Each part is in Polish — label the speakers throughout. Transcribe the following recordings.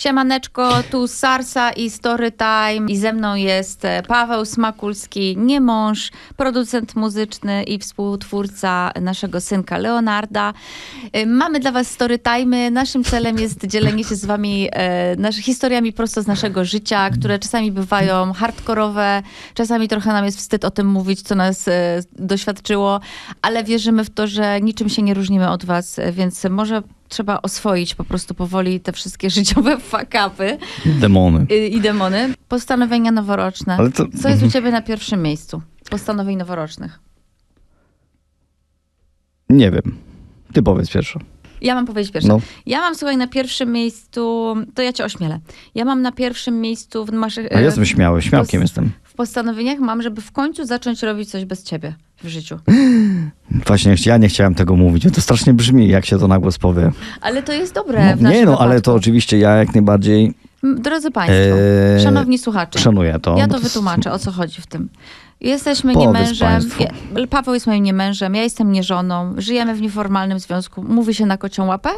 Speaker 1: Siemaneczko, tu Sarsa i Storytime i ze mną jest e, Paweł Smakulski, nie mąż, producent muzyczny i współtwórca naszego synka Leonarda. E, Mamy dla was Storytime. Naszym celem jest dzielenie się z wami e, historiami prosto z naszego życia, które czasami bywają hardkorowe, czasami trochę nam jest wstyd o tym mówić, co nas e, doświadczyło, ale wierzymy w to, że niczym się nie różnimy od was, e, więc może trzeba oswoić po prostu powoli te wszystkie życiowe fakapy
Speaker 2: Demony.
Speaker 1: y, i demony. Postanowienia noworoczne.
Speaker 2: Ale to-
Speaker 1: Co jest u ciebie na pierwszym miejscu? Postanowień noworocznych.
Speaker 2: Nie wiem. Ty powiedz pierwszo.
Speaker 1: Ja mam powiedzieć pierwsze.
Speaker 2: No.
Speaker 1: Ja mam, słuchaj, na pierwszym miejscu, to ja cię ośmielę. Ja mam na pierwszym miejscu w naszych...
Speaker 2: A ja jestem śmiały, śmiałkiem jestem.
Speaker 1: W postanowieniach mam, żeby w końcu zacząć robić coś bez ciebie w życiu.
Speaker 2: Właśnie ja nie chciałem tego mówić. To strasznie brzmi, jak się to na głos powie.
Speaker 1: Ale to jest dobre
Speaker 2: No, nie no, ale to oczywiście ja jak najbardziej
Speaker 1: Drodzy Państwo,
Speaker 2: Eee,
Speaker 1: szanowni słuchacze,
Speaker 2: szanuję to.
Speaker 1: ja to wytłumaczę, o co chodzi w tym. Jesteśmy
Speaker 2: Powiedz
Speaker 1: nie mężem,
Speaker 2: państwu.
Speaker 1: ja, Paweł jest moim nie mężem, ja jestem nie żoną, żyjemy w nieformalnym związku. Mówi się na kocią łapę?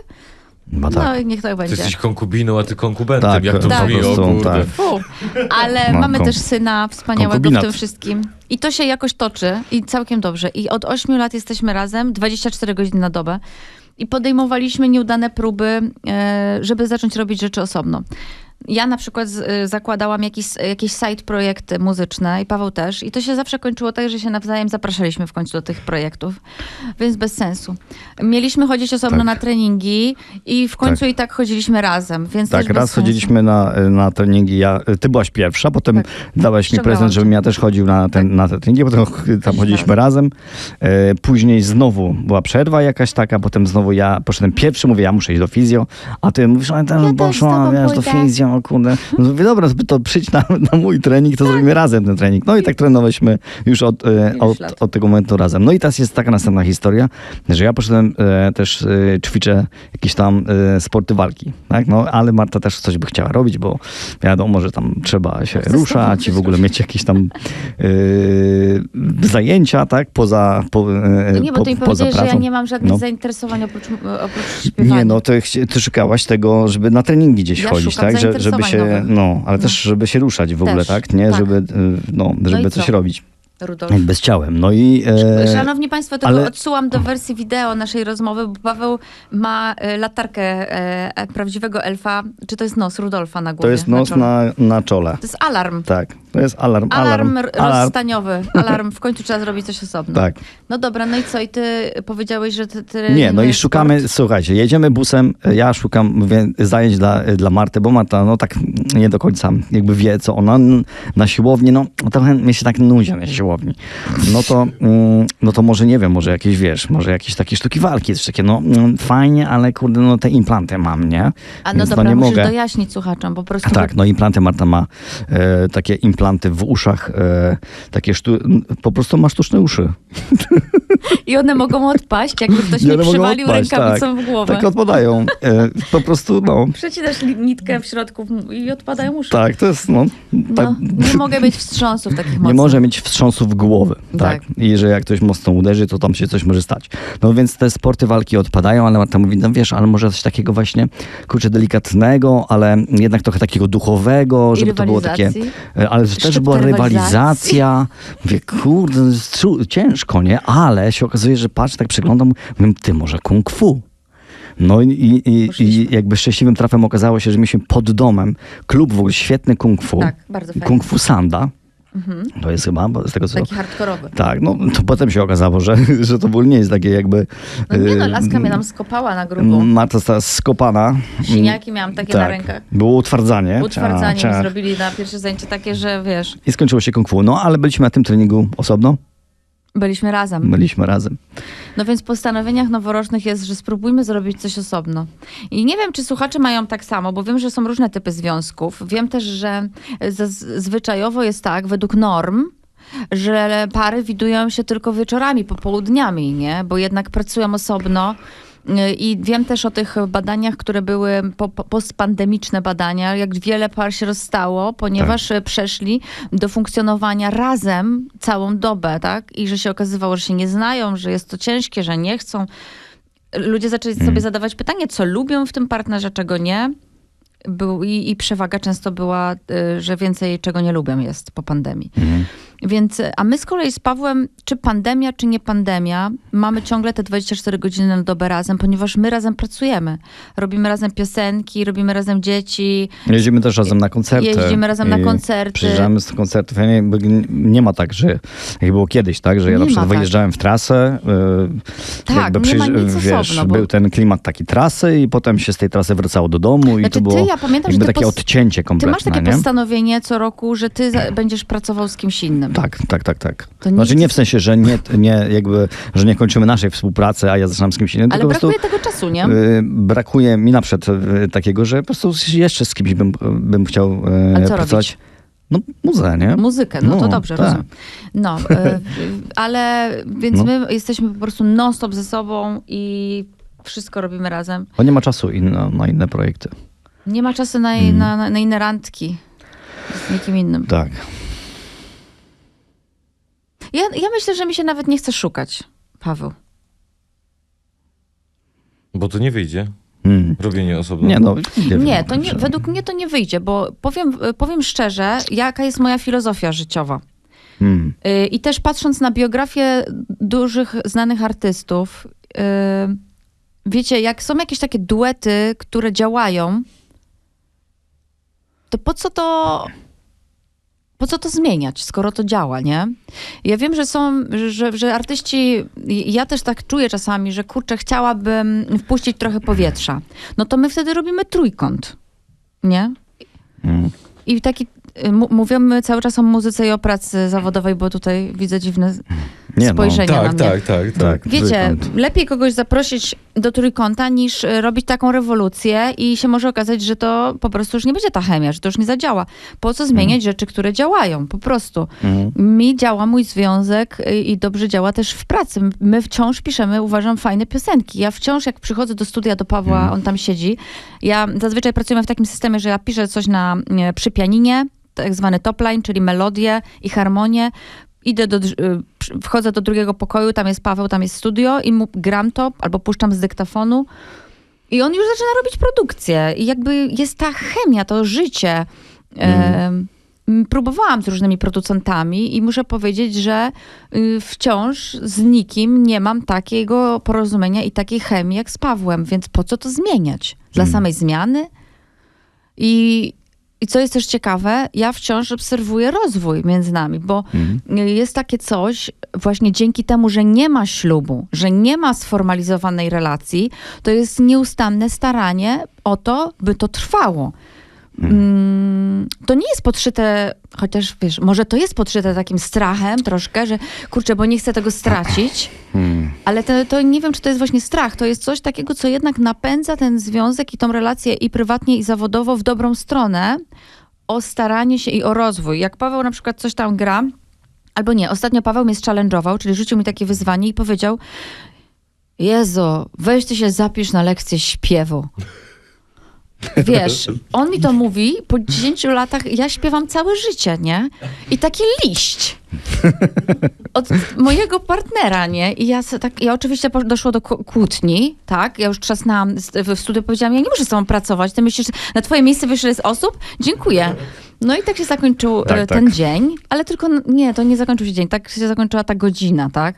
Speaker 2: Chyba
Speaker 1: No
Speaker 2: tak.
Speaker 1: i niech tak
Speaker 3: Ty
Speaker 1: będzie.
Speaker 3: jesteś konkubiną, a ty konkubentem,
Speaker 2: Tak,
Speaker 3: jak to
Speaker 2: tak,
Speaker 3: brzmi, o kurde.
Speaker 2: tak.
Speaker 1: Fu. Ale
Speaker 2: No,
Speaker 1: mamy też syna wspaniałego w
Speaker 2: konkubinat.
Speaker 1: tym wszystkim. I to się jakoś toczy i całkiem dobrze. I od 8 lat jesteśmy razem, 24 godziny na dobę. I podejmowaliśmy nieudane próby, e, żeby zacząć robić rzeczy osobno. Ja na przykład z- e, zakładałam jakiś, jakieś side projekty muzyczne i Paweł też. I to się zawsze kończyło tak, że się nawzajem zapraszaliśmy w końcu do tych projektów. Więc bez sensu. Mieliśmy chodzić osobno
Speaker 2: Tak.
Speaker 1: na treningi i w końcu i tak chodziliśmy razem. Więc
Speaker 2: Tak, raz
Speaker 1: sensu.
Speaker 2: chodziliśmy na, na treningi, ja, ty byłaś pierwsza, potem
Speaker 1: Tak.
Speaker 2: dałaś mi prezent, żebym ja też chodził na, ten, na te treningi, potem tam chodziliśmy razem. E, później znowu była przerwa jakaś taka, potem znowu ja poszedłem pierwszy, mówię, ja muszę iść do fizjo, a ty mówisz, ale tam
Speaker 1: Ja
Speaker 2: poszłam,
Speaker 1: tobą
Speaker 2: wiesz, do fizjo, o kurde. No mówię, dobra, to przyjdź na, na mój trening, to zrobimy razem ten trening. No i tak trenowaliśmy już od, e, od, od tego momentu razem. No i teraz jest taka następna historia, że ja poszedłem e, też e, ćwiczę jakieś tam e, sporty walki, tak? No, ale Marta też coś by chciała robić, bo wiadomo, że tam trzeba się ruszać i w ogóle mieć jakieś tam e, zajęcia, tak? Poza, po, e,
Speaker 1: No nie, bo
Speaker 2: po,
Speaker 1: ty mi powiedziałeś, że ja nie mam żadnych
Speaker 2: No.
Speaker 1: zainteresowań oprócz, oprócz śpiewania.
Speaker 2: Nie, no ty, szukałaś tego, żeby na treningi gdzieś
Speaker 1: Ja
Speaker 2: chodzić, tak? Że, żeby się, no, ale
Speaker 1: No.
Speaker 2: też żeby się ruszać w ogóle,
Speaker 1: Też,
Speaker 2: tak? Nie,
Speaker 1: tak.
Speaker 2: żeby, y, no, żeby
Speaker 1: i
Speaker 2: coś
Speaker 1: co?
Speaker 2: robić.
Speaker 1: Rudolf.
Speaker 2: Jakby z ciałem. No i... E,
Speaker 1: Szanowni Państwo, tylko
Speaker 2: ale-
Speaker 1: odsyłam do wersji wideo naszej rozmowy, bo Paweł ma e, latarkę e, prawdziwego elfa. Czy to jest nos Rudolfa na głowie?
Speaker 2: to jest nos
Speaker 1: czole?
Speaker 2: na, na czole.
Speaker 1: To jest alarm.
Speaker 2: Tak, to jest alarm.
Speaker 1: Alarm,
Speaker 2: Alarm.
Speaker 1: rozstaniowy. Alarm. W końcu trzeba zrobić coś osobno.
Speaker 2: Tak.
Speaker 1: No dobra, no i co? I ty powiedziałeś, że ty... ty
Speaker 2: Nie, no i szukamy, słuchajcie, jedziemy busem, ja szukam mówię, zajęć dla, dla Marty, bo Marta no tak nie do końca jakby wie, co ona na siłowni, no trochę mnie się tak nudzi na siłowni. No to, mm, no to może nie wiem, może jakieś, wiesz, może jakieś takie sztuki walki, coś takie, no mm, fajnie, ale kurde, no te implanty mam, nie?
Speaker 1: A no
Speaker 2: Więc
Speaker 1: dobra,
Speaker 2: nie
Speaker 1: musisz
Speaker 2: mogę.
Speaker 1: dojaśnić słuchaczom, po prostu...
Speaker 2: Tak, no implanty Marta ma e, takie implanty w uszach, e, takie sztu, po prostu ma sztuczne uszy.
Speaker 1: I one mogą odpaść, jakby ktoś
Speaker 2: mogą
Speaker 1: przywalił
Speaker 2: odpaść,
Speaker 1: rękawicą w głowę.
Speaker 2: Tak odpadają. E, po prostu, no,
Speaker 1: Przecinasz nitkę w środku i odpadają uszy.
Speaker 2: tak, to jest, no, tak,
Speaker 1: No, nie mogę mieć wstrząsów takich mocnych.
Speaker 2: nie może mieć wstrząsów głowy, tak.
Speaker 1: Tak.
Speaker 2: I że jak ktoś mocno uderzy, to tam się coś może stać. No więc te sporty walki odpadają, ale Marta mówi, no wiesz, ale może coś takiego właśnie, kurczę, delikatnego, ale jednak trochę takiego duchowego, żeby to było takie, ale że też była rywalizacja. Mówię, kurde, tru- ciężko, nie? Ale się okazuje, że patrz, tak przeglądam, mówię, ty może kung fu. No i, i, i jakby szczęśliwym trafem okazało się, że mieliśmy pod domem klub w ogóle świetny kung fu.
Speaker 1: Tak, bardzo fajnie.
Speaker 2: Kung fu Sanda. To jest chyba, z tego co...
Speaker 1: Taki hardkorowy.
Speaker 2: Tak, no to potem się okazało, że, że to ogóle nie jest takie jakby...
Speaker 1: No nie no,
Speaker 2: y,
Speaker 1: laska mnie tam skopała na grubo.
Speaker 2: Marta została skopana.
Speaker 1: Siniaki miałam takie na
Speaker 2: tak.
Speaker 1: rękach.
Speaker 2: Było utwardzanie.
Speaker 1: Utwardzanie
Speaker 2: Cia,
Speaker 1: mi
Speaker 2: cia.
Speaker 1: zrobili na pierwsze zajęcie takie, że wiesz,
Speaker 2: I skończyło się kung fu. No, ale byliśmy na tym treningu osobno.
Speaker 1: Byliśmy razem.
Speaker 2: Byliśmy razem.
Speaker 1: No więc w postanowieniach noworocznych jest, że spróbujmy zrobić coś osobno. I nie wiem, czy słuchacze mają tak samo, bo wiem, że są różne typy związków. Wiem też, że zaz- zwyczajowo jest tak, według norm, że pary widują się tylko wieczorami, popołudniami, nie? Bo jednak pracują osobno. I wiem też o tych badaniach, które były po, po, postpandemiczne badania, jak wiele par się rozstało, ponieważ
Speaker 2: Tak.
Speaker 1: przeszli do funkcjonowania razem całą dobę, tak? I że się okazywało, że się nie znają, że jest to ciężkie, że nie chcą. Ludzie zaczęli
Speaker 2: Mm.
Speaker 1: sobie zadawać pytanie, co lubią w tym partnerze, czego nie. był, i, i przewaga często była, y, że więcej czego nie lubię jest po pandemii.
Speaker 2: Mhm.
Speaker 1: Więc, y, a my z kolei z Pawłem, czy pandemia, czy nie pandemia, mamy ciągle te 24 godziny na dobę razem, ponieważ my razem pracujemy. Robimy razem piosenki, robimy razem dzieci,
Speaker 2: Jeździmy też razem na koncerty.
Speaker 1: jeździmy razem na
Speaker 2: i
Speaker 1: koncerty.
Speaker 2: Przyjeżdżamy z koncertów. Ja nie, nie ma tak, że jak było kiedyś, tak, że ja
Speaker 1: Nie
Speaker 2: na przykład
Speaker 1: ma tak.
Speaker 2: wyjeżdżałem w trasę. y,
Speaker 1: Tak,
Speaker 2: jakby
Speaker 1: nie ma nic
Speaker 2: wiesz,
Speaker 1: osobno, bo-
Speaker 2: Był ten klimat taki trasy i potem się z tej trasy wracało do domu i
Speaker 1: Znaczy,
Speaker 2: to było
Speaker 1: ty, ja pamiętam,
Speaker 2: jakby
Speaker 1: ty
Speaker 2: takie
Speaker 1: pos-
Speaker 2: odcięcie
Speaker 1: Ty
Speaker 2: kompletne,
Speaker 1: masz takie
Speaker 2: nie?
Speaker 1: postanowienie co roku, że ty będziesz pracował z kimś innym.
Speaker 2: Tak, tak, tak, tak.
Speaker 1: To
Speaker 2: Znaczy nie w sensie, że nie, nie, jakby, że nie kończymy naszej współpracy, a ja zaczynam z kimś innym,
Speaker 1: Ale brakuje
Speaker 2: prostu
Speaker 1: tego czasu, nie?
Speaker 2: y, brakuje mi na przykład y, takiego, że po prostu jeszcze z kimś bym, bym chciał y,
Speaker 1: Ale co
Speaker 2: pracować.
Speaker 1: robić?
Speaker 2: No muzę, nie?
Speaker 1: Muzykę, no, to
Speaker 2: No,
Speaker 1: dobrze,
Speaker 2: tak.
Speaker 1: rozumiem. No, y, ale więc
Speaker 2: No.
Speaker 1: my jesteśmy po prostu non-stop ze sobą i wszystko robimy razem.
Speaker 2: Bo nie ma czasu inno, na inne projekty.
Speaker 1: Nie ma czasu na,
Speaker 2: Mm.
Speaker 1: na, na inne randki z nikim innym.
Speaker 2: Tak.
Speaker 1: Ja, ja myślę, że mi się nawet nie chce szukać, Paweł.
Speaker 3: Bo to nie wyjdzie.
Speaker 2: Hmm.
Speaker 3: Robienie osobno.
Speaker 2: Nie, no. Nie,
Speaker 1: Nie, to nie, według mnie to nie wyjdzie, bo powiem, powiem szczerze, jaka jest moja filozofia życiowa.
Speaker 2: Hmm.
Speaker 1: Y, I też patrząc na biografię dużych, znanych artystów, y, wiecie, jak są jakieś takie duety, które działają, to po co to. Po co to zmieniać, skoro to działa, nie? Ja wiem, że są, że, że artyści, ja też tak czuję czasami, że kurczę, chciałabym wpuścić trochę powietrza. No to my wtedy robimy trójkąt, nie?
Speaker 2: Hmm.
Speaker 1: I taki, mówimy cały czas o muzyce i o pracy zawodowej, bo tutaj widzę dziwne
Speaker 2: Nie, no.
Speaker 1: spojrzenie na
Speaker 3: Tak,
Speaker 1: mnie.
Speaker 3: tak, tak, tak.
Speaker 2: Tak,
Speaker 1: Wiecie,
Speaker 2: trójkąt.
Speaker 1: lepiej kogoś zaprosić do trójkąta, niż y, robić taką rewolucję i się może okazać, że to po prostu już nie będzie ta chemia, że to już nie zadziała. Po co zmieniać rzeczy, które działają? Po prostu.
Speaker 2: Mhm.
Speaker 1: Mi działa mój związek y, i dobrze działa też w pracy. My wciąż piszemy, uważam, fajne piosenki. Ja wciąż, jak przychodzę do studia do Pawła,
Speaker 2: Mhm.
Speaker 1: on tam siedzi, ja zazwyczaj pracujemy w takim systemie, że ja piszę coś na, przy pianinie, tak zwany topline, czyli melodię i harmonię. Idę do, y, wchodzę do drugiego pokoju, tam jest Paweł, tam jest studio i mu gram to, albo puszczam z dyktafonu. I on już zaczyna robić produkcję. I jakby jest ta chemia, to życie. Em, m, Próbowałam z różnymi producentami i muszę powiedzieć, że y, wciąż z nikim nie mam takiego porozumienia i takiej chemii jak z Pawłem, więc po co to zmieniać? Dla
Speaker 2: Mm.
Speaker 1: samej zmiany? I, I co jest też ciekawe, ja wciąż obserwuję rozwój między nami, bo
Speaker 2: Mhm.
Speaker 1: jest takie coś, właśnie dzięki temu, że nie ma ślubu, że nie ma sformalizowanej relacji, to jest nieustanne staranie o to, by to trwało. Mm, to nie jest podszyte, chociaż wiesz, może to jest podszyte takim strachem troszkę, że kurczę, bo nie chcę tego stracić,
Speaker 2: Hmm.
Speaker 1: ale to, to nie wiem, czy to jest właśnie strach. To jest coś takiego, co jednak napędza ten związek i tą relację i prywatnie, i zawodowo w dobrą stronę, o staranie się i o rozwój. Jak Paweł na przykład coś tam gra, albo nie, ostatnio Paweł mnie challenge'ował, czyli rzucił mi takie wyzwanie i powiedział, Jezu, weź ty się zapisz na lekcję śpiewu. Wiesz, on mi to mówi, po 10 latach ja śpiewam całe życie, nie? I taki liść od mojego partnera, nie? I ja, tak, ja oczywiście doszło do kłótni, tak? Ja już trzasnęłam z- w studiu, powiedziałam, ja nie muszę z tobą pracować, ty myślisz, na twoje miejsce wyszło jest osób? Dziękuję. No i tak się zakończył
Speaker 2: Tak,
Speaker 1: e,
Speaker 2: tak.
Speaker 1: ten dzień, ale tylko, nie, to nie zakończył się dzień, tak się zakończyła ta godzina, tak?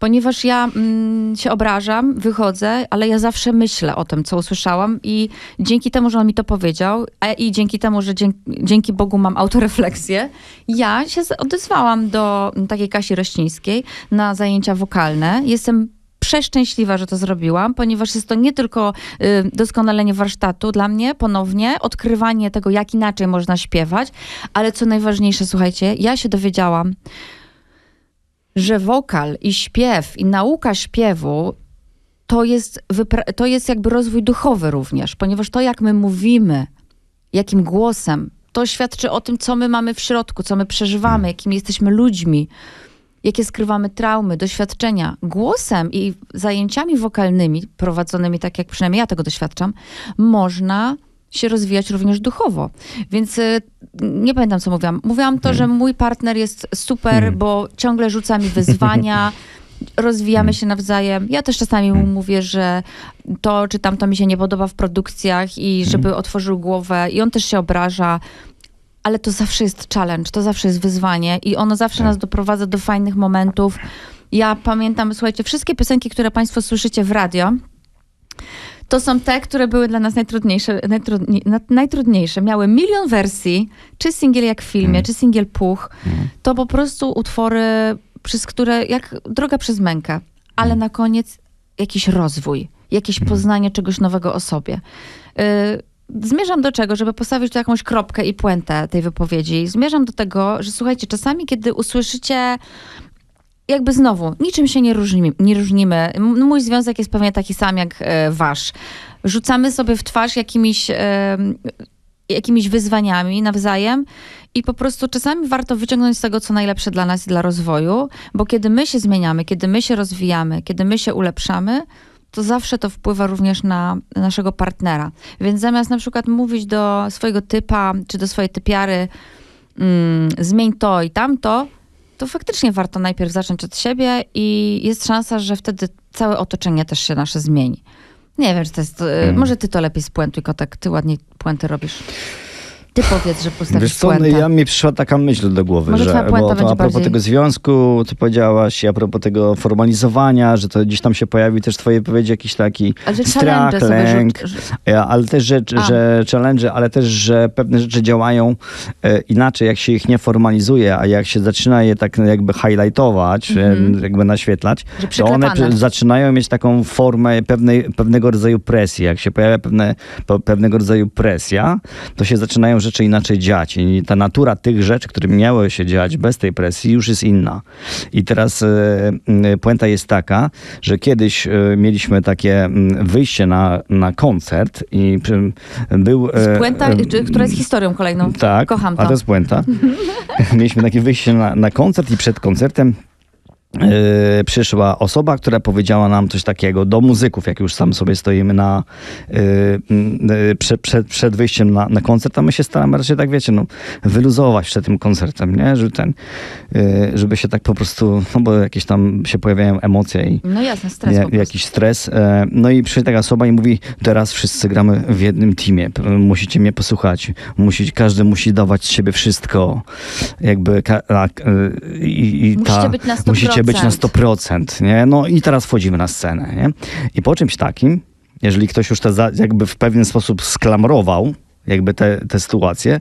Speaker 1: Ponieważ ja mm, się obrażam, wychodzę, ale ja zawsze myślę o tym, co usłyszałam i dzięki temu, że on mi to powiedział, a i dzięki temu, że dzięki, dzięki Bogu mam autorefleksję, ja się odezwałam do mm, takiej Kasi Rościńskiej na zajęcia wokalne. Jestem przeszczęśliwa, że to zrobiłam, ponieważ jest to nie tylko y, doskonalenie warsztatu dla mnie, ponownie, odkrywanie tego, jak inaczej można śpiewać, ale co najważniejsze, słuchajcie, ja się dowiedziałam, że wokal i śpiew i nauka śpiewu to jest, to jest jakby rozwój duchowy również, ponieważ to, jak my mówimy, jakim głosem, to świadczy o tym, co my mamy w środku, co my przeżywamy, jakimi jesteśmy ludźmi, jakie skrywamy traumy, doświadczenia. Głosem i zajęciami wokalnymi, prowadzonymi tak, jak przynajmniej ja tego doświadczam, można się rozwijać również duchowo. Więc y, nie pamiętam, co mówiłam. Mówiłam to, że mój partner jest super, bo ciągle rzuca mi wyzwania, rozwijamy się nawzajem. Ja też czasami mu mówię, że to czy tamto mi się nie podoba w produkcjach i żeby otworzył głowę i on też się obraża. Ale to zawsze jest challenge, to zawsze jest wyzwanie i ono zawsze nas doprowadza do fajnych momentów. Ja pamiętam, słuchajcie, wszystkie piosenki, które Państwo słyszycie w radio, to są te, które były dla nas najtrudniejsze, najtrudni, na- najtrudniejsze. Miały milion wersji, czy singiel jak w filmie, czy singiel puch. To po prostu utwory, przez które, jak droga przez mękę, ale na koniec jakiś rozwój, jakieś poznanie czegoś nowego o sobie. Y, Zmierzam do czego, żeby postawić tu jakąś kropkę i puentę tej wypowiedzi. Zmierzam do tego, że słuchajcie, czasami, kiedy usłyszycie jakby znowu, niczym się nie różnimy. Nie różnimy. M- Mój związek jest pewnie taki sam jak e, wasz. Rzucamy sobie w twarz jakimiś, e, jakimiś wyzwaniami nawzajem i po prostu czasami warto wyciągnąć z tego, co najlepsze dla nas i dla rozwoju, bo kiedy my się zmieniamy, kiedy my się rozwijamy, kiedy my się ulepszamy, to zawsze to wpływa również na naszego partnera. Więc zamiast na przykład mówić do swojego typa, czy do swojej typiary, mm, zmień to i tamto, to faktycznie warto najpierw zacząć od siebie i jest szansa, że wtedy całe otoczenie też się nasze zmieni. Nie wiem, czy to jest... Y, Może ty to lepiej spuentuj, Kotek. Ty ładniej puenty robisz. Ty powiedz, że postawisz
Speaker 2: Wiesz co, no
Speaker 1: puentę.
Speaker 2: ja mi przyszła taka myśl do głowy,
Speaker 1: Może
Speaker 2: że bo to a propos
Speaker 1: bardziej-
Speaker 2: tego związku, co powiedziałaś, a propos tego formalizowania, że to gdzieś tam się pojawi też w twojej wypowiedzi jakiś taki strach, lęk, e, ale też, że,
Speaker 1: A.
Speaker 2: że challenge, ale też, że pewne rzeczy działają e, inaczej, jak się ich nie formalizuje, a jak się zaczyna je tak jakby highlightować,
Speaker 1: Mhm.
Speaker 2: e, jakby naświetlać, to one zaczynają mieć taką formę pewnej, pewnego rodzaju presji. Jak się pojawia pewne, pewnego rodzaju presja, to się zaczynają rzeczy inaczej dziać. I ta natura tych rzeczy, które miały się dziać bez tej presji, już jest inna. I teraz m, puenta jest taka, że kiedyś e, mieliśmy takie m, wyjście na, na koncert i przy- był... E,
Speaker 1: puenta, która jest historią kolejną.
Speaker 2: tak,
Speaker 1: Kocham to.
Speaker 2: a to jest puenta. Mieliśmy takie wyjście na, na koncert i przed koncertem yy, przyszła osoba, która powiedziała nam coś takiego do muzyków, jak już tam sobie stoimy na, yy, yy, przed, przed, przed wyjściem na, na koncert, a my się staramy raczej tak, wiecie, no, wyluzować przed tym koncertem, nie? Żeby, ten, żeby się tak po prostu, no bo jakieś tam się pojawiają emocje i
Speaker 1: No jasne, stres
Speaker 2: ja, jakiś stres. E, No i przychodzi taka osoba i mówi, teraz wszyscy gramy w jednym teamie, musicie mnie posłuchać, musicie, każdy musi dawać z siebie wszystko, jakby ka- e, i, i
Speaker 1: Musicie
Speaker 2: ta,
Speaker 1: być na 100%.
Speaker 2: musicie być na 100%, nie? No i teraz wchodzimy na scenę, nie? I po czymś takim, jeżeli ktoś już to za, jakby w pewien sposób sklamrował, jakby te, te sytuacje,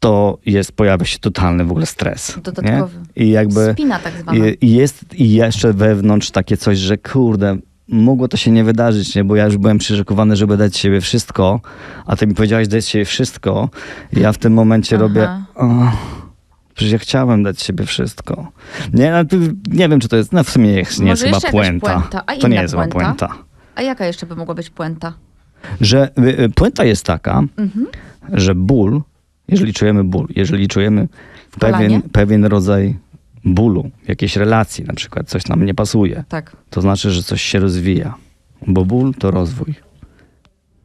Speaker 2: to jest, pojawia się totalny w ogóle stres. Nie?
Speaker 1: Dodatkowy.
Speaker 2: I jakby...
Speaker 1: Spina tak zwana.
Speaker 2: I, jest i jeszcze wewnątrz takie coś, że kurde, mogło to się nie wydarzyć, nie? bo ja już byłem przyrzekowany, żeby dać siebie wszystko, a ty mi powiedziałeś, daj z siebie wszystko. I ja w tym momencie
Speaker 1: Aha.
Speaker 2: robię, o, przecież ja chciałem dać siebie wszystko. Nie, no, nie wiem, czy to jest, no w sumie nie jest, nie jest
Speaker 1: Może
Speaker 2: chyba puenta.
Speaker 1: puenta,
Speaker 2: To nie jest chyba
Speaker 1: puenta?
Speaker 2: puenta.
Speaker 1: A jaka jeszcze by mogła być puenta?
Speaker 2: Że y, y, puenta jest taka,
Speaker 1: Mhm.
Speaker 2: że ból, jeżeli czujemy ból, jeżeli czujemy pewien, pewien rodzaj bólu, jakiejś relacji, na przykład coś nam nie pasuje,
Speaker 1: Tak.
Speaker 2: to znaczy, że coś się rozwija. Bo ból to rozwój.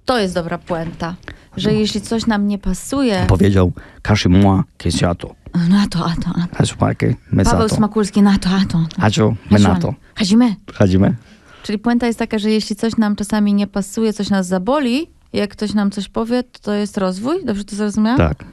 Speaker 1: To jest dobra puenta. Że jeśli coś nam nie pasuje,
Speaker 2: Powiedział Kesiato.
Speaker 1: na to, a to, a to.
Speaker 2: Hashimake
Speaker 1: Paweł
Speaker 2: Mesato.
Speaker 1: Smakulski, na to, a to.
Speaker 2: Hacho Menato.
Speaker 1: Chodzimy.
Speaker 2: Chodzimy?
Speaker 1: Czyli puenta jest taka, że jeśli coś nam czasami nie pasuje, coś nas zaboli, jak ktoś nam coś powie, to to jest rozwój? Dobrze to zrozumiałam?
Speaker 2: Tak.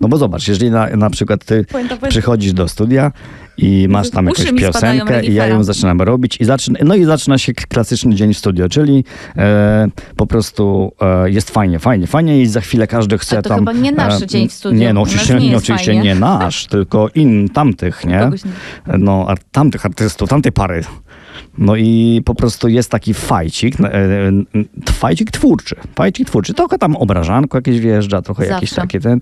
Speaker 2: No bo zobacz, jeżeli na, na przykład ty przychodzisz do studia i masz tam jakąś piosenkę i ja ją zaczynam robić i zaczyna, no i zaczyna się klasyczny dzień w studio, czyli e, po prostu e, jest fajnie, fajnie, fajnie i za chwilę każdy chce
Speaker 1: Ale to
Speaker 2: tam...
Speaker 1: chyba nie nasz dzień w studiu.
Speaker 2: Nie, no oczywiście
Speaker 1: nie
Speaker 2: oczywiście
Speaker 1: fajnie.
Speaker 2: nie nasz, tylko in, tamtych, nie? No, a tamtych artystów, tamtej pary. No i po prostu jest taki fajcik, e, e, fajcik twórczy, fajcik twórczy. Trochę tam obrażanko jakieś wjeżdża, trochę
Speaker 1: Zawsze.
Speaker 2: takie ten.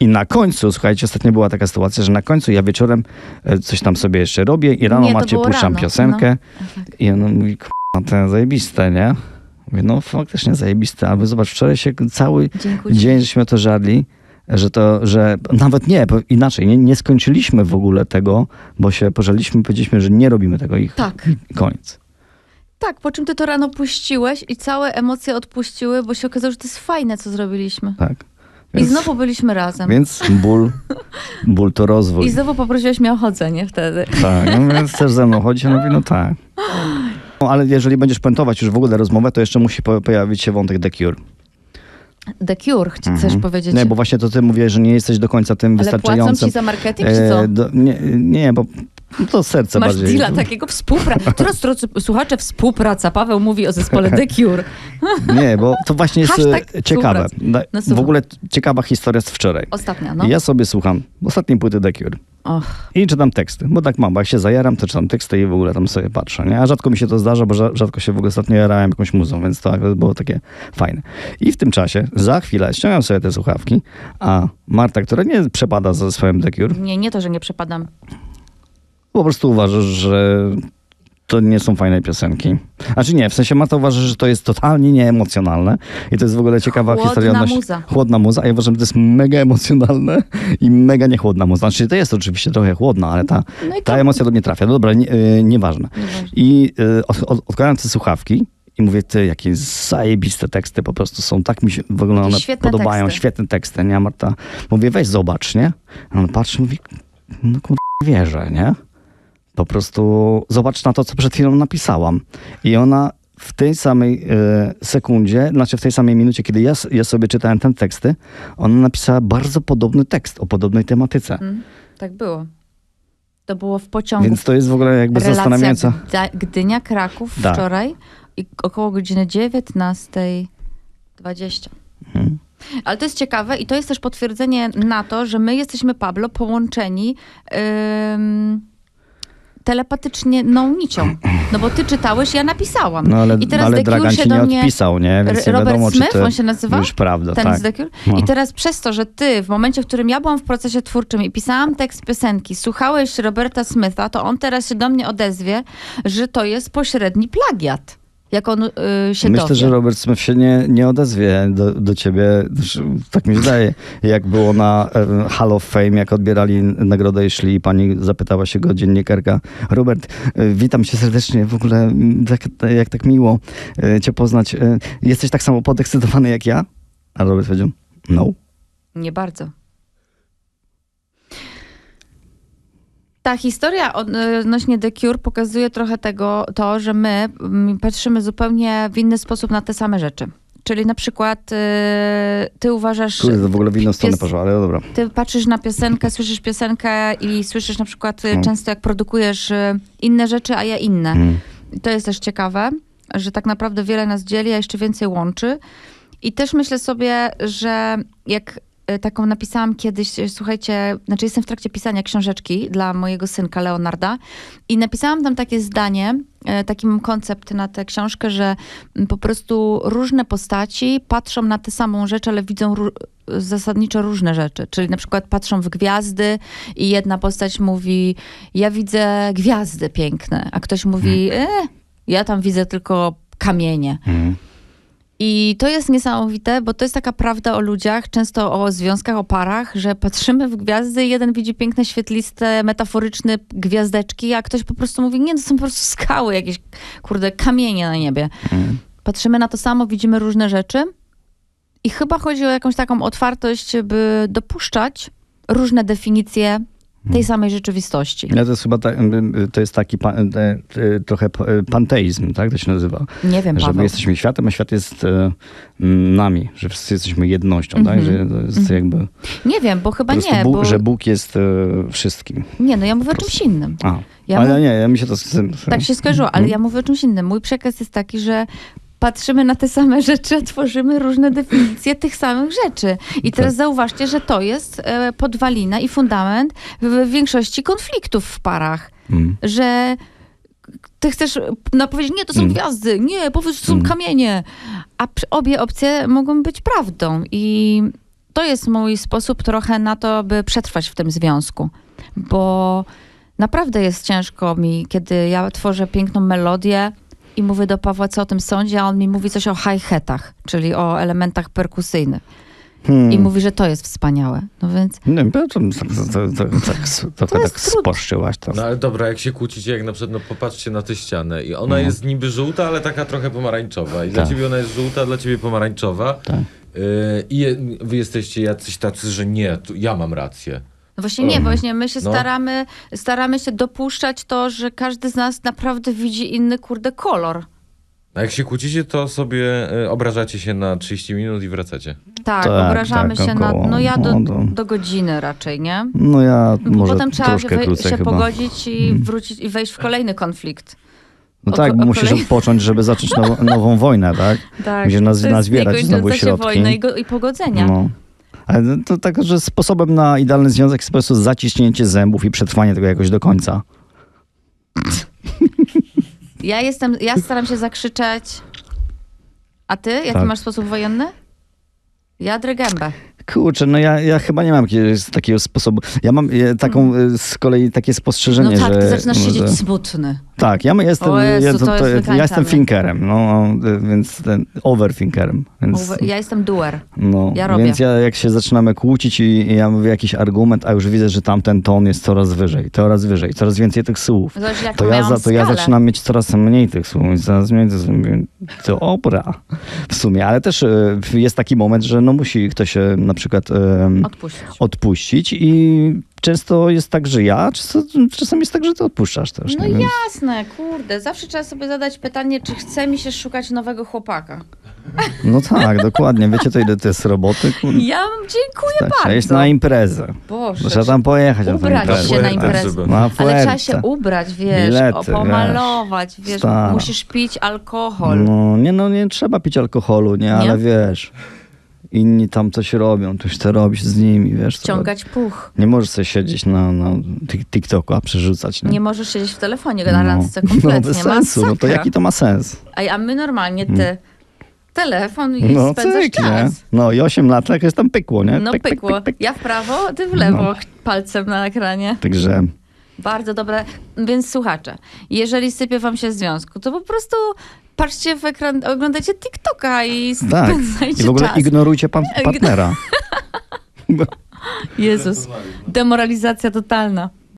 Speaker 2: I na końcu, słuchajcie, ostatnio była taka sytuacja, że na końcu ja wieczorem e, coś tam sobie jeszcze robię i rano
Speaker 1: Nie, było
Speaker 2: puszczam
Speaker 1: rano,
Speaker 2: piosenkę
Speaker 1: no.
Speaker 2: I on mówi, k***a, to zajebiste, nie? Mówię, no faktycznie zajebiste, ale zobacz, wczoraj się cały
Speaker 1: Dziękuję.
Speaker 2: dzień żeśmy to żarli, że to, że nawet nie, bo inaczej, nie, nie skończyliśmy w ogóle tego, bo się pożaliśmy, powiedzieliśmy, że nie robimy tego i
Speaker 1: Tak.
Speaker 2: i koniec.
Speaker 1: Tak, po czym ty to rano puściłeś i całe emocje odpuściły, bo się okazało, że to jest fajne, co zrobiliśmy.
Speaker 2: Tak.
Speaker 1: I
Speaker 2: Więc-
Speaker 1: znowu byliśmy razem.
Speaker 2: Więc ból, ból to rozwój.
Speaker 1: I znowu poprosiłeś mnie o chodzenie wtedy.
Speaker 2: Tak, no więc chcesz ze mną chodzić? Ja mówię, no tak. No, ale jeżeli będziesz puentować już w ogóle rozmowę, to jeszcze musi po- pojawić się wątek The Cure.
Speaker 1: The Cure, chcesz
Speaker 2: Mhm.
Speaker 1: powiedzieć?
Speaker 2: Nie, bo właśnie to ty mówisz, że nie jesteś do końca tym
Speaker 1: Ale płacą
Speaker 2: wystarczającym.
Speaker 1: ci za marketing, czy co?
Speaker 2: E, do, nie, nie, bo to serce
Speaker 1: Masz
Speaker 2: bardziej.
Speaker 1: deala takiego współpracy. Teraz, drodzy słuchacze, współpraca. Paweł mówi o zespole The Cure.
Speaker 2: Nie, bo to właśnie jest
Speaker 1: Hashtag
Speaker 2: e, ciekawe.
Speaker 1: współpraca.
Speaker 2: Da-
Speaker 1: No
Speaker 2: w ogóle ciekawa historia z wczoraj.
Speaker 1: Ostatnia, no.
Speaker 2: Ja sobie słucham ostatniej płyty The Cure.
Speaker 1: Och,
Speaker 2: I czytam teksty, bo tak mam, bo jak się zajaram, to czytam teksty i w ogóle tam sobie patrzę, nie? A rzadko mi się to zdarza, bo rza- rzadko się w ogóle ostatnio jarałem jakąś muzą, więc to było takie fajne. I w tym czasie, za chwilę, ściągam sobie te słuchawki, a Marta, która nie przepada za swoim The Cure,
Speaker 1: nie, nie to, że nie przepadam.
Speaker 2: po prostu uważa, że to nie są fajne piosenki. Znaczy nie, w sensie Marta uważa, że to jest totalnie nieemocjonalne i to jest w ogóle ciekawa
Speaker 1: Chłodna
Speaker 2: historia.
Speaker 1: muza.
Speaker 2: Chłodna muza, a ja uważam, że to jest mega emocjonalne i mega niechłodna muza. Znaczy to jest oczywiście trochę chłodna, ale ta,
Speaker 1: No
Speaker 2: ta emocja do mnie trafia. No dobra, nie, y, nieważne.
Speaker 1: Nieważne.
Speaker 2: I y, od, od, odkładam te słuchawki i mówię, ty, jakie zajebiste teksty po prostu są, tak mi się w ogóle one
Speaker 1: świetne
Speaker 2: podobają,
Speaker 1: teksty.
Speaker 2: świetne teksty, nie? Marta, mówię, weź zobacz, nie? A on patrzy, mówi, no kurde, wierzę, nie? Po prostu zobacz na to, co przed chwilą napisałam. I ona w tej samej e, sekundzie, znaczy w tej samej minucie, kiedy ja, ja sobie czytałem ten teksty, ona napisała bardzo podobny tekst o podobnej tematyce.
Speaker 1: Mm, tak było. To było w pociągu.
Speaker 2: Więc to jest w ogóle jakby
Speaker 1: Relacja
Speaker 2: zastanawiająca.
Speaker 1: Gda- Gdynia, Kraków
Speaker 2: Tak.
Speaker 1: wczoraj i około godziny 19.20.
Speaker 2: Mhm.
Speaker 1: Ale to jest ciekawe i to jest też potwierdzenie na to, że my jesteśmy, Pablo, połączeni ym, telepatycznieną nicią. No bo ty czytałeś, ja napisałam.
Speaker 2: No ale,
Speaker 1: I teraz
Speaker 2: ale Dragan
Speaker 1: się do
Speaker 2: nie
Speaker 1: mnie...
Speaker 2: odpisał, nie? Więc nie
Speaker 1: Robert
Speaker 2: wiadomo,
Speaker 1: Smith, on się nazywa?
Speaker 2: już prawda,
Speaker 1: Ten
Speaker 2: tak. No.
Speaker 1: I teraz przez to, że ty w momencie, w którym ja byłam w procesie twórczym i pisałam tekst piosenki, słuchałeś Roberta Smitha, to on teraz się do mnie odezwie, że to jest pośredni plagiat. Jak on y, się
Speaker 2: Myślę,
Speaker 1: dowie.
Speaker 2: że Robert Smith się nie, nie odezwie do, do ciebie, tak mi się zdaje, jak było na e, Hall of Fame, jak odbierali nagrodę i szli i pani zapytała się go dziennikarka, Robert, e, witam cię serdecznie, w ogóle tak, jak tak miło e, cię poznać, jesteś tak samo podekscytowany jak ja? A Robert powiedział, no.
Speaker 1: Nie bardzo. Ta historia odnośnie The Cure pokazuje trochę tego, to, że my mm, patrzymy zupełnie w inny sposób na te same rzeczy. Czyli na przykład y, ty uważasz,
Speaker 2: Kurde, to w ogóle w inną stronę poszło, ale dobra.
Speaker 1: ty patrzysz na piosenkę, słyszysz piosenkę i słyszysz na przykład y,
Speaker 2: No.
Speaker 1: często jak produkujesz inne rzeczy, a ja inne.
Speaker 2: Mm.
Speaker 1: I to jest też ciekawe, że tak naprawdę wiele nas dzieli, a jeszcze więcej łączy. I też myślę sobie, że jak e, taką napisałam kiedyś, e, słuchajcie, znaczy jestem w trakcie pisania książeczki dla mojego synka Leonarda i napisałam tam takie zdanie, e, taki mam koncept na tę książkę, że mm, po prostu różne postaci patrzą na tę samą rzecz, ale widzą zasadniczo różne rzeczy. Czyli na przykład patrzą w gwiazdy i jedna postać mówi, ja widzę gwiazdy piękne, a ktoś mówi, e, ja tam widzę tylko kamienie.
Speaker 2: Mm.
Speaker 1: I to jest niesamowite, bo to jest taka prawda o ludziach, często o związkach, o parach, że patrzymy w gwiazdy, jeden widzi piękne, świetliste, metaforyczne gwiazdeczki, a ktoś po prostu mówi, nie, to są po prostu skały, jakieś, kurde, kamienie na niebie.
Speaker 2: Mm.
Speaker 1: Patrzymy na to samo, widzimy różne rzeczy i chyba chodzi o jakąś taką otwartość, by dopuszczać różne definicje tej samej rzeczywistości.
Speaker 2: Ja to jest chyba ta, to jest taki pa, e, trochę e, panteizm, tak to się nazywa.
Speaker 1: Nie wiem,
Speaker 2: że my
Speaker 1: Paweł.
Speaker 2: jesteśmy światem, a świat jest e, nami, że wszyscy jesteśmy jednością, tak?
Speaker 1: Mhm.
Speaker 2: Że to jest jakby
Speaker 1: Nie wiem, bo chyba nie,
Speaker 2: Bóg,
Speaker 1: bo...
Speaker 2: że Bóg jest wszystkim.
Speaker 1: Nie, no ja mówię o czymś innym.
Speaker 2: A,
Speaker 1: Ja
Speaker 2: ale
Speaker 1: mu-
Speaker 2: nie, ja mi się to z.
Speaker 1: Tak się skojarzyło, ale ja mówię o czymś innym. Mój przekaz jest taki, że patrzymy na te same rzeczy, a tworzymy różne definicje tych samych rzeczy. I teraz zauważcie, że to jest e, podwalina i fundament w większości konfliktów w parach.
Speaker 2: Mm.
Speaker 1: Że ty chcesz no, powiedzieć, nie, to są
Speaker 2: Mm.
Speaker 1: gwiazdy, nie, powiedz, to są
Speaker 2: Mm.
Speaker 1: kamienie. A obie opcje mogą być prawdą. I to jest mój sposób trochę na to, by przetrwać w tym związku. Bo naprawdę jest ciężko mi, kiedy ja tworzę piękną melodię i mówię do Pawła, co o tym sądzi, a on mi mówi coś o hi-hatach, czyli o elementach perkusyjnych.
Speaker 2: Hmm.
Speaker 1: I mówi, że to jest wspaniałe. No więc
Speaker 2: Nie wiem, to, to, to, to, to, tak, tak
Speaker 1: trudne.
Speaker 2: sposzczyłaś to.
Speaker 3: No ale dobra, jak się kłócicie, jak na przykład, no popatrzcie na tę ścianę i ona
Speaker 2: Mhm.
Speaker 3: jest niby żółta, ale taka trochę pomarańczowa. I dla
Speaker 2: Tak.
Speaker 3: ciebie ona jest żółta, dla ciebie pomarańczowa.
Speaker 2: Tak.
Speaker 3: Yy, I wy jesteście jacyś tacy, że nie, tu ja mam rację.
Speaker 1: No właśnie nie, właśnie my się
Speaker 3: No.
Speaker 1: staramy, staramy się dopuszczać to, że każdy z nas naprawdę widzi inny, kurde, kolor.
Speaker 3: A jak się kłócicie, to sobie y, obrażacie się na 30 minut i wracacie.
Speaker 1: Tak,
Speaker 2: Tak,
Speaker 1: obrażamy
Speaker 2: tak,
Speaker 1: się
Speaker 2: około.
Speaker 1: na, no ja do,
Speaker 2: No
Speaker 1: do godziny raczej, nie?
Speaker 2: No ja
Speaker 1: Bo
Speaker 2: może
Speaker 1: potem trzeba
Speaker 2: troszkę
Speaker 1: wej-
Speaker 2: krócej
Speaker 1: się
Speaker 2: chyba.
Speaker 1: pogodzić i wrócić i wejść w kolejny konflikt.
Speaker 2: No
Speaker 1: o
Speaker 2: tak,
Speaker 1: o
Speaker 2: musisz
Speaker 1: kolei-
Speaker 2: począć, żeby zacząć now, nową wojnę, tak?
Speaker 1: Tak,
Speaker 2: Gdzie naz, nazbierać znowu
Speaker 1: niekończąca się
Speaker 2: środki.
Speaker 1: wojna i, go, i pogodzenia.
Speaker 2: No. Ale to tak, że sposobem na idealny związek jest po prostu zaciśnięcie zębów i przetrwanie tego jakoś do końca.
Speaker 1: Ja jestem, ja staram się zakrzyczeć. A ty? Jaki
Speaker 2: Tak.
Speaker 1: masz sposób wojenny? Ja drę gębę.
Speaker 2: Kurczę, no ja, ja chyba nie mam jakiegoś takiego sposobu. Ja mam e, taką e, z kolei takie spostrzeżenie,
Speaker 1: No tak,
Speaker 2: że...
Speaker 1: ty zaczynasz
Speaker 2: że-
Speaker 1: siedzieć smutny.
Speaker 2: Tak, ja jestem,
Speaker 1: Jezu,
Speaker 2: ja,
Speaker 1: to jest
Speaker 2: ja jestem thinkerem, no, e, więc ten overthinkerem. Więc,
Speaker 1: Ja jestem doer.
Speaker 2: no,
Speaker 1: ja robię.
Speaker 2: Więc ja jak się zaczynamy kłócić i, i ja mówię jakiś argument, a już widzę, że tamten ton jest coraz wyżej, coraz wyżej, coraz więcej tych słów.
Speaker 1: Jaką
Speaker 2: To ja, za, to ja zaczynam mieć coraz mniej tych słów, coraz mniej tych słów. Dobra, w sumie, ale też e, jest taki moment, że no musi ktoś się na przykład
Speaker 1: Odpuścić.
Speaker 2: odpuścić i często jest tak, że ja, często, czasem jest tak, że ty odpuszczasz też.
Speaker 1: No
Speaker 2: nie? Więc-
Speaker 1: jasne, kurde. Zawsze trzeba sobie zadać pytanie, czy chce mi się szukać nowego chłopaka.
Speaker 2: No tak, dokładnie. Wiecie, to ile to jest roboty? Kurde,
Speaker 1: Ja dziękuję
Speaker 2: tak,
Speaker 1: bardzo.
Speaker 2: Trzeba iść na imprezę.
Speaker 1: Boże.
Speaker 2: Trzeba tam pojechać na tę
Speaker 1: ubrać
Speaker 2: imprezę.
Speaker 1: się na imprezę.
Speaker 2: Na
Speaker 1: Ale trzeba się ubrać, wiesz,
Speaker 2: Bilety,
Speaker 1: pomalować, wiesz,
Speaker 2: Stara.
Speaker 1: musisz pić alkohol.
Speaker 2: No nie, no nie trzeba pić alkoholu, nie, ale wiesz, inni tam coś robią, to już to robisz z nimi, wiesz.
Speaker 1: Ciągać puch.
Speaker 2: Nie możesz sobie siedzieć na, na Tik- TikToku, a przerzucać, nie?
Speaker 1: Nie możesz siedzieć w telefonie na randce kompletnie.
Speaker 2: no bez sensu, no to jaki to ma sens?
Speaker 1: Ej, a my normalnie ty telefon i
Speaker 2: No
Speaker 1: spędzasz
Speaker 2: cyk, nie?
Speaker 1: czas.
Speaker 2: No i 8 lat, jak jest tam pykło, nie?
Speaker 1: No
Speaker 2: Pyk, pyk,
Speaker 1: pykło.
Speaker 2: pyk, pyk.
Speaker 1: Ja w prawo, ty w lewo,
Speaker 2: No.
Speaker 1: palcem na ekranie.
Speaker 2: Także
Speaker 1: Bardzo dobre. Więc słuchacze, jeżeli sypie wam się w związku, to po prostu patrzcie w ekran, oglądajcie TikToka i
Speaker 2: tak.
Speaker 1: spędzajcie
Speaker 2: I w ogóle
Speaker 1: czas.
Speaker 2: ignorujcie pan, partnera.
Speaker 1: Jezus. Demoralizacja totalna.